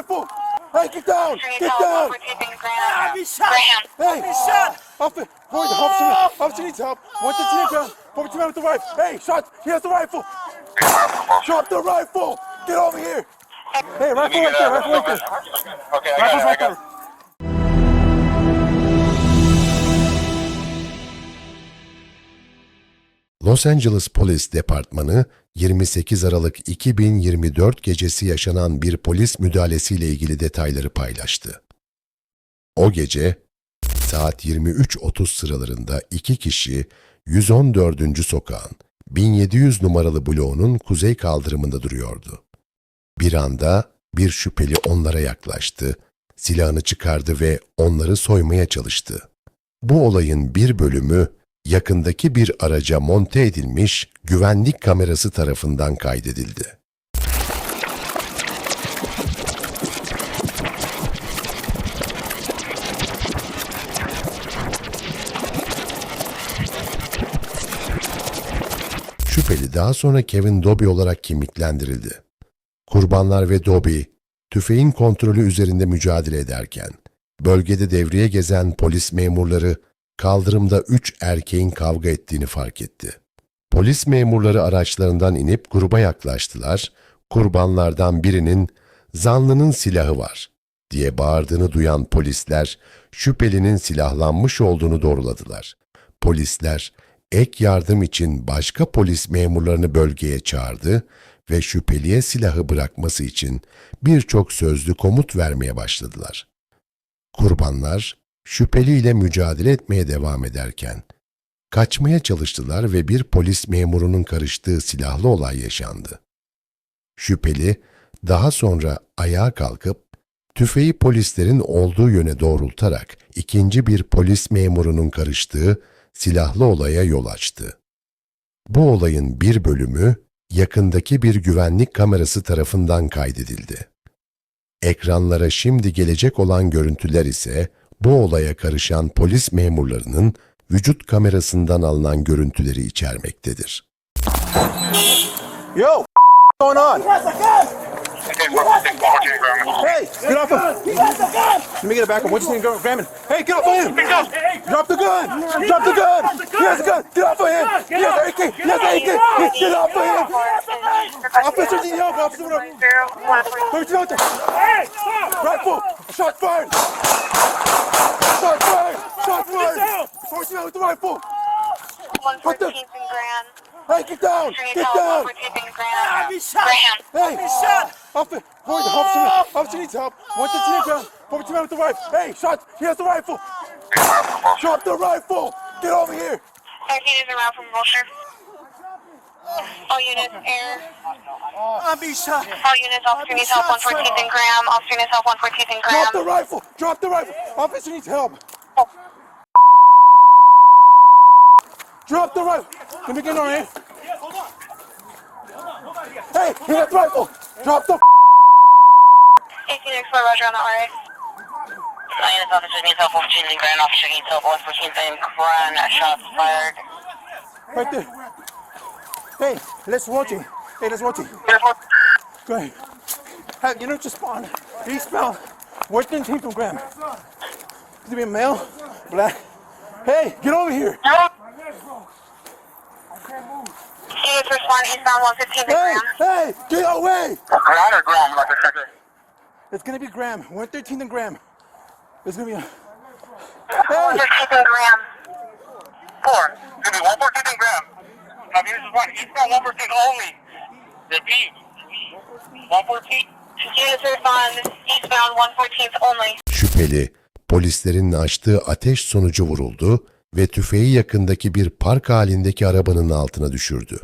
rifle! Hey, get down! Get down! Ah, be shot! Hey! Be shot! Officer, boy, the officer, officer needs help. One to ten down. Forward to man with the rifle. Hey, shot! He has the rifle. Drop the rifle! Get over here! Hey, rifle right there, rifle right there. Okay, I got it, I right got there. it. Los Angeles Polis Departmanı 28 Aralık 2024 gecesi yaşanan bir polis müdahalesiyle ilgili detayları paylaştı. O gece saat 23.30 sıralarında iki kişi 114. sokağın 1700 numaralı bloğunun kuzey kaldırımında duruyordu. Bir anda bir şüpheli onlara yaklaştı, silahını çıkardı ve onları soymaya çalıştı. Bu olayın bir bölümü yakındaki bir araca monte edilmiş güvenlik kamerası tarafından kaydedildi. Şüpheli daha sonra Kevin Doby olarak kimliklendirildi. Kurbanlar ve Doby, tüfeğin kontrolü üzerinde mücadele ederken, bölgede devreye gezen polis memurları kaldırımda üç erkeğin kavga ettiğini fark etti. Polis memurları araçlarından inip gruba yaklaştılar, kurbanlardan birinin zanlının silahı var diye bağırdığını duyan polisler şüphelinin silahlanmış olduğunu doğruladılar. Polisler ek yardım için başka polis memurlarını bölgeye çağırdı ve şüpheliye silahı bırakması için birçok sözlü komut vermeye başladılar. Kurbanlar şüpheliyle mücadele etmeye devam ederken kaçmaya çalıştılar ve bir polis memurunun karıştığı silahlı olay yaşandı. Şüpheli daha sonra ayağa kalkıp tüfeği polislerin olduğu yöne doğrultarak ikinci bir polis memurunun karıştığı silahlı olaya yol açtı. Bu olayın bir bölümü yakındaki bir güvenlik kamerası tarafından kaydedildi. Ekranlara şimdi gelecek olan görüntüler ise bu olaya karışan polis memurlarının vücut kamerasından alınan görüntüleri içermektedir. Yo, what's going on? Okay, 146, 114 Graham. Hey, get off him. Let me get it back. What you think, Graham? Hey, get off of him. Drop the gun. Drop the gun. He has a gun. Get off of him. He has an AK. He has an AK. Get off of him. Officers need help. Officer, what up? Put your out there. Rifle. Shot fired. Shot fired. Shot fired. Force me out with the rifle. 114th and Grand. Hey, get down. Get down. 114th and Grand. Ah, be shot! Hey, Be shot! Officer, boy, the officer, officer needs help. One to ten down. Forward to man with the rifle. Hey, shot. He has the rifle. Drop the rifle. Get over here. 13 is around from Vulture. All units, air. I'll be shot. All units, officer needs help, 114th and Graham. Officer needs help, 114th and Graham. Drop the Graham. rifle. Drop the rifle. Officer needs help. Oh. Drop the rifle. Let me get on here. Hey, he has the rifle. Drop the 18 Explorer, Roger on the RA. All units, officer needs help, 114 and Grand. Officer needs help, 114 and Grand. Shots fired. right there. Hey, let's watch it. Hey, let's watch it. Go ahead. Have you know just spawn eastbound. Team from Graham? Is it be a male? Black? Hey, get over here. Units respond eastbound, 115th and Hey, Graham. hey, get away. Grand or Graham, like a second? It's gonna be Graham. 113th and Graham. It's gonna be a. Hey, 113th and Graham. Four. Give me 114 and Graham. Now, is one. Eastbound 114 only. Repeat. 114. Units respond eastbound, 114th only. Şüpheli, polislerin açtığı ateş sonucu vuruldu ve tüfeği yakındaki bir park halindeki arabanın altına düşürdü.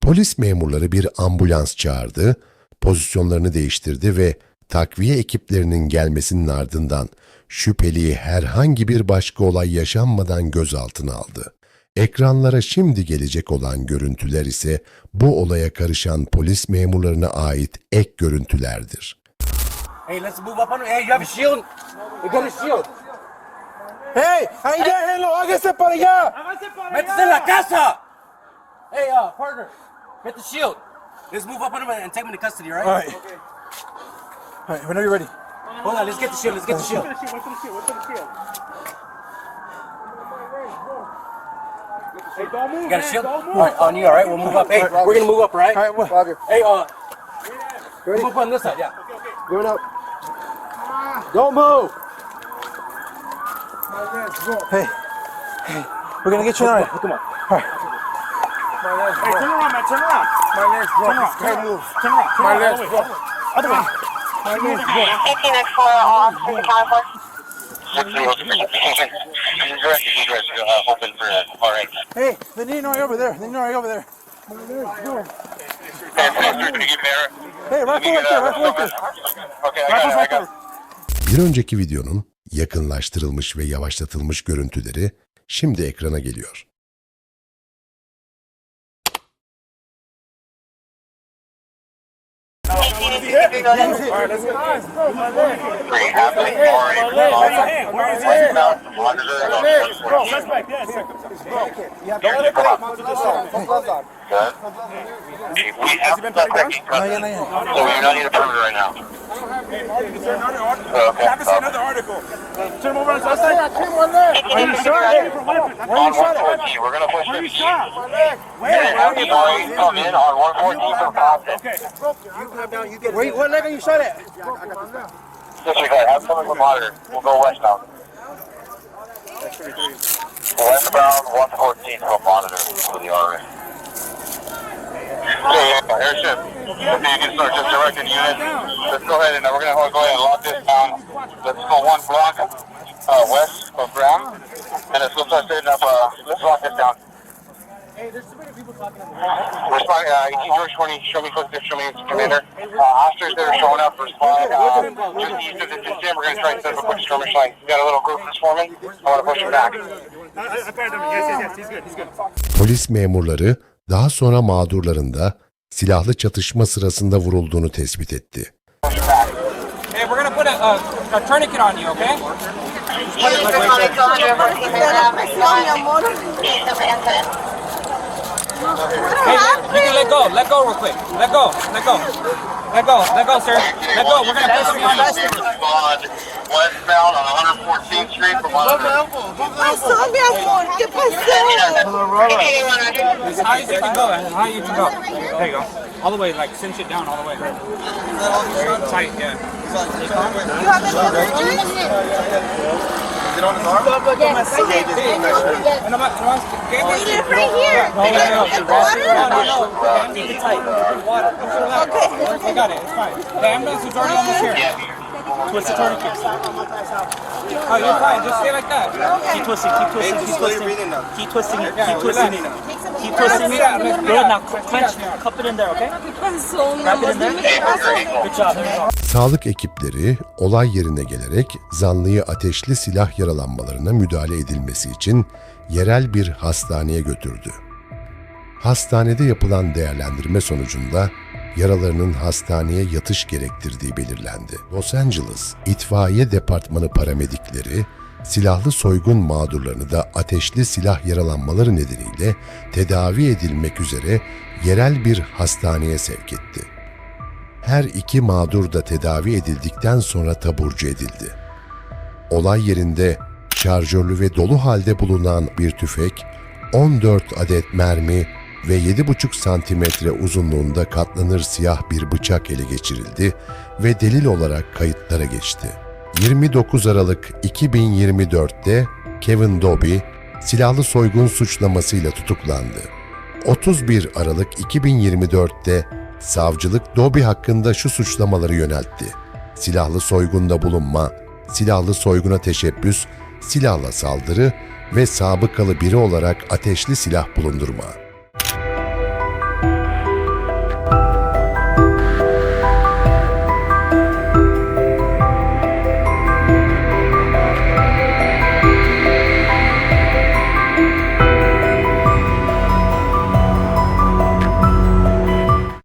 Polis memurları bir ambulans çağırdı, pozisyonlarını değiştirdi ve takviye ekiplerinin gelmesinin ardından şüpheliyi herhangi bir başka olay yaşanmadan gözaltına aldı. Ekranlara şimdi gelecek olan görüntüler ise bu olaya karışan polis memurlarına ait ek görüntülerdir. Hey, let's move up on. Hey, you have a shield. You got a shield. hey, ahí déjenlo, hágase para allá. ¡Métete en la casa! Hey, uh, partner, get the shield. Let's move up on him and take him into custody, all right? All right. All right, whenever you're ready. Hold on, let's get the shield. Let's get the shield. Hey, don't move, You got a shield? Don't move. All right, on you, all right? We'll move up. Hey, we're gonna move up, right? all right? All right, well, Hey, uh, move up on this side, yeah. give it up. Ah. Don't move. Hey, hey, we're gonna get you on. Come on. Hey, turn around, man. Turn around. My legs broke. Turn around. Can't move. Turn around. Turn My legs broke. Other way. Ah. My legs broke. 18 and 4 off to the. Hey, need right over there. Need right over there. Hey. Bir önceki videonun yakınlaştırılmış ve yavaşlatılmış görüntüleri şimdi ekrana geliyor. Good. We have suspect in No, yeah, no, custody, so we do not need a perimeter right now. Okay. I have to see another article. Turn over on the side. Yeah, came one there. Where you shot it? Where you shot it? We're going to push Where you shot? Where? Where? Come in on 114 for Compton. Okay. You come down, you get it. What leg are you shot at? District, have someone with monitor. We'll go westbound. Westbound 114 for monitor for the RF. Yeah, airship. If you can start just directing unit, let's go ahead and we're gonna go ahead and lock this down. Let's go one block uh, west of ground, and let's go start setting up. Uh, let's lock this down. Respond, uh, George 20, show me footsteps, show me commander. Uh, officers that are showing up, respond, uh, just east of the system, we're gonna try and set up a quick skirmish line. You got a little group this foreman, I wanna push him back. Polis memurları daha sonra mağdurların da silahlı çatışma sırasında vurulduğunu tespit etti. On you, okay? Unit 200, working with east of Anton. Hey, you can let go. Let go real quick. Let go. Let go. Let go. Let go, sir. Let go. We're gonna push you on. Respond westbound on 114th Street from monitor. Pasó, mi amor, ¿qué pasó? As high as you can go. As high as you can go. There you go. All the way, like cinch it down all the way. Tight, yeah. You have a And I'm, I'm, get it right here. No, no, no. Water. No, no, no. Keep it tight. Water. Just relax. I got it. It's fine. The ambulance is already almost here. Twist the tourniquet. Oh, you're fine. Just stay like that. Keep twisting, keep twisting, keep twisting. Keep twisting it, Yeah, keep twisting Keep twisting it. Good, now cl- clench, cup it in there, okay? Wrap it in there. Good job, there you go. Sağlık ekipleri olay yerine gelerek zanlıyı ateşli silah yaralanmalarına müdahale edilmesi için yerel bir hastaneye götürdü. Hastanede yapılan değerlendirme sonucunda yaralarının hastaneye yatış gerektirdiği belirlendi. Los Angeles İtfaiye Departmanı paramedikleri silahlı soygun mağdurlarını da ateşli silah yaralanmaları nedeniyle tedavi edilmek üzere yerel bir hastaneye sevk etti. Her iki mağdur da tedavi edildikten sonra taburcu edildi. Olay yerinde şarjörlü ve dolu halde bulunan bir tüfek, 14 adet mermi ve 7,5 santimetre uzunluğunda katlanır siyah bir bıçak ele geçirildi ve delil olarak kayıtlara geçti. 29 Aralık 2024'te Kevin Doby silahlı soygun suçlamasıyla tutuklandı. 31 Aralık 2024'te savcılık Doby hakkında şu suçlamaları yöneltti. Silahlı soygunda bulunma, silahlı soyguna teşebbüs, silahla saldırı ve sabıkalı biri olarak ateşli silah bulundurma.